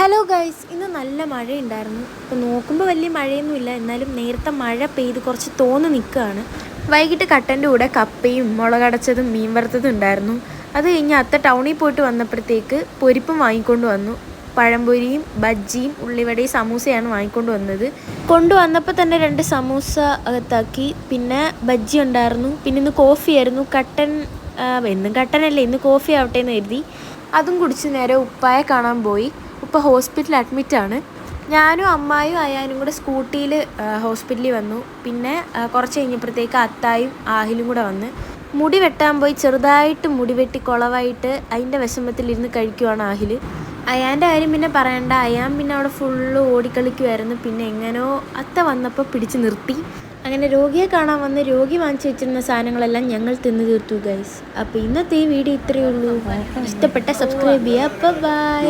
Hello guys ഇന്ന് നല്ല മഴയുണ്ടായിരുന്നു. ഇപ്പോൾ നോക്കുമ്പോൾ വലിയ മഴയൊന്നുമില്ല. എന്നാലും നേരത്തെ മഴ പെയ്ത് കുറച്ച് തോന്നു നിൽക്കുകയാണ്. വൈകിട്ട് കട്ടന്റെ കൂടെ കപ്പയും മുളകടച്ചതും മീൻ വറുത്തതും ഉണ്ടായിരുന്നു. അത് കഴിഞ്ഞ് അത്ത ടൗണിൽ പോയിട്ട് വന്നപ്പോഴത്തേക്ക് പൊരിപ്പും വാങ്ങിക്കൊണ്ട് വന്നു. പഴംപൊരിയും ബജ്ജിയും ഉള്ളിവടയും സമൂസയാണ് വാങ്ങിക്കൊണ്ട് വന്നത്. കൊണ്ടുവന്നപ്പോൾ തന്നെ രണ്ട് സമൂസ അകത്താക്കി. പിന്നെ ബജ്ജി ഉണ്ടായിരുന്നു. പിന്നെ ഇന്ന് കോഫി ആയിരുന്നു. കട്ടൻ എന്നും കട്ടനല്ലേ. ഇന്ന് കോഫി ആവട്ടെ എന്ന് കരുതി. അതും കുടിച്ച് നേരെ ഉപ്പായ കാണാൻ പോയി. ഉപ്പ ഹോസ്പിറ്റലിൽ അഡ്മിറ്റാണ് ഞാനും അമ്മായും അയാനും കൂടെ സ്കൂട്ടിയിൽ ഹോസ്പിറ്റലിൽ വന്നു. പിന്നെ കുറച്ച് കഴിഞ്ഞപ്പോഴത്തേക്ക് അത്തായും ആഹിലും കൂടെ വന്ന്. മുടി വെട്ടാൻ പോയി ചെറുതായിട്ട് മുടി വെട്ടി കുളവായിട്ട് അതിന്റെ വിഷമത്തിലിരുന്ന് കഴിക്കുവാണ് ആഹിൽ അയാന്റെ കാര്യം പിന്നെ പറയണ്ട. അയാൻ പിന്നെ അവിടെ ഫുള്ള് ഓടിക്കളിക്കുമായിരുന്നു പിന്നെ എങ്ങനെയോ അത്ത വന്നപ്പോൾ പിടിച്ച് നിർത്തി. അങ്ങനെ രോഗിയെ കാണാൻ വന്ന് രോഗി വാങ്ങിച്ചു വെച്ചിരുന്ന സാധനങ്ങളെല്ലാം ഞങ്ങൾ തിന്നു തീർത്തു ഗൈസ് അപ്പോൾ ഇന്നത്തെ ഈ വീഡിയോ ഇത്രയേ ഉള്ളൂ. ഇഷ്ടപ്പെട്ട സബ്സ്ക്രൈബ് ചെയ്യുക. ബൈ.